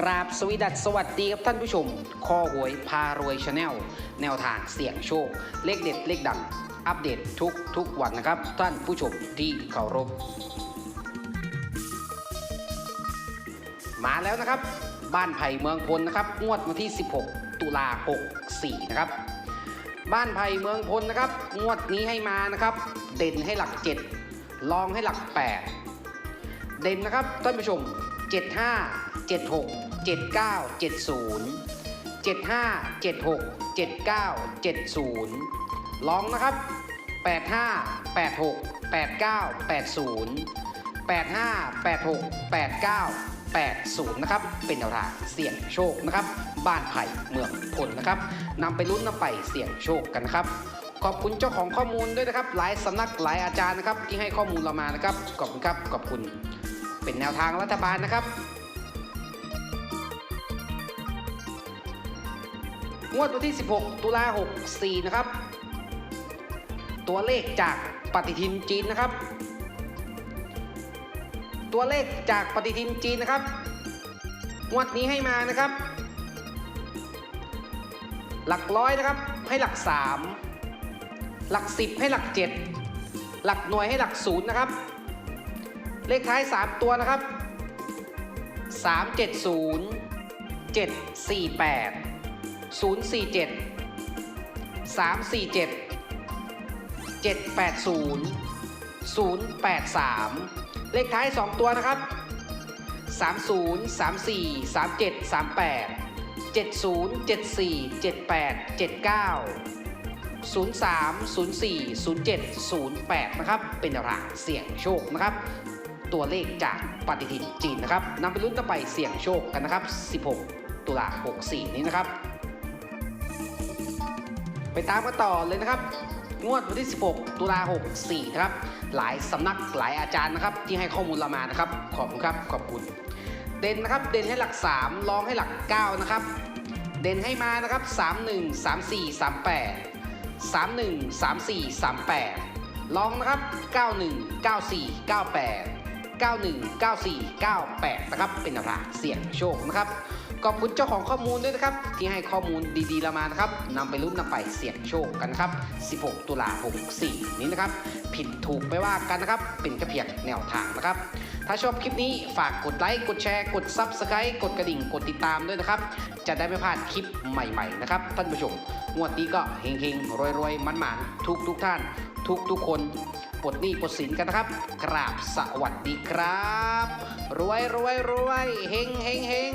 กราบสวีดัสสวัสดีครับท่านผู้ชม คอหวยพารวยชาแนลแนวทางเสี่ยงโชค เลขเด็ดเลขดัง อัปเดตทุกทุกวันนะครับ ท่านผู้ชมที่เคารพ มาแล้วนะครับ บ้านไผ่เมืองพลนะครับ งวดวันที่ 16 ตุลา64นะครับ บ้านไผ่เมืองพลนะครับ งวดนี้ให้มานะครับ เด่นให้หลัก 7 ลองให้หลัก 8 เด่นนะครับท่านผู้ชม 75 76 79 70 75 76 79 70 ลองนะครับ 85 86 89 80 85 86 89 80 นะครับ เป็นแนวทางเสี่ยงโชคนะครับ บ้านไผ่เมืองพลนะครับนำไปลุ้นนำไปเสี่ยงโชคกันนะครับ ขอบคุณเจ้าของข้อมูลด้วยนะครับ หลายสำนักหลายอาจารย์นะครับ ที่ให้ข้อมูลเรามานะครับ ขอบคุณครับ ขอบคุณ เป็นแนวทางรัฐบาลนะครับงวดวันที่ 16 ตุลา64 นะครับ ตัวเลขจากปฏิทินจีนนะครับ ตัวเลขจากปฏิทินจีนนะครับ งวดนี้ให้มานะครับ หลักร้อยนะครับให้หลัก 3 หลัก 10 ให้หลัก 7 หลักหน่วยให้หลักศูนย์นะครับ เลขท้าย 3 ตัวนะครับ 370 748 047 347 780 083 เลขท้าย 2 ตัวนะครับ 30 34 37 38 70 74 78 79 03 04 07 08 นะครับ เป็นแนวทางเสี่ยงโชคนะครับ ตัวเลขจากปฏิทินจีนนะครับนำไปลุ้นต่อไปเสี่ยงโชคกันนะครับ 16 ตุลา64 นี้นะครับ ไปตามกันต่อเลยนะครับ งวดวันที่ 16 ตุลา64 นะครับ หลายสำนักหลายอาจารย์นะครับ ที่ให้ข้อมูลเรามานะครับ ขอบคุณครับ ขอบคุณ เด่นนะครับ เด่นให้หลัก3ลองให้หลัก 9 นะครับ เด่นให้มานะครับ 31 34 38 31 34 38 ลองนะครับ 91 94 98 91 94 98 นะครับ เป็นแนวทาเสี่ยงโชคนะครับ ขอบคุณเจ้าของข้อมูลด้วยนะครับ ที่ให้ข้อมูลดีๆเรามานะครับนำไปลุ้นนำไปเสี่ยงโชคกันครับ 16 ตุลา64 นี้นะครับ ผิดถูกไม่ว่ากันนะครับ เป็นแค่เพียงแนวทางนะครับ ถ้าชอบคลิปนี้ฝากกดไลค์ กดแชร์ กด Subscribe กดกระดิ่ง กดติดตามด้วยนะครับ จะได้ไม่พลาดคลิปใหม่ๆนะครับท่านผู้ชม งวดนี้ก็เฮงๆรวยๆมันๆทุกทุกท่าน ทุกทุกคนปลดหนี้ปลดสินกันนะครับ กราบสวัสดีครับ รวยรวยรวยเฮงเฮงเฮง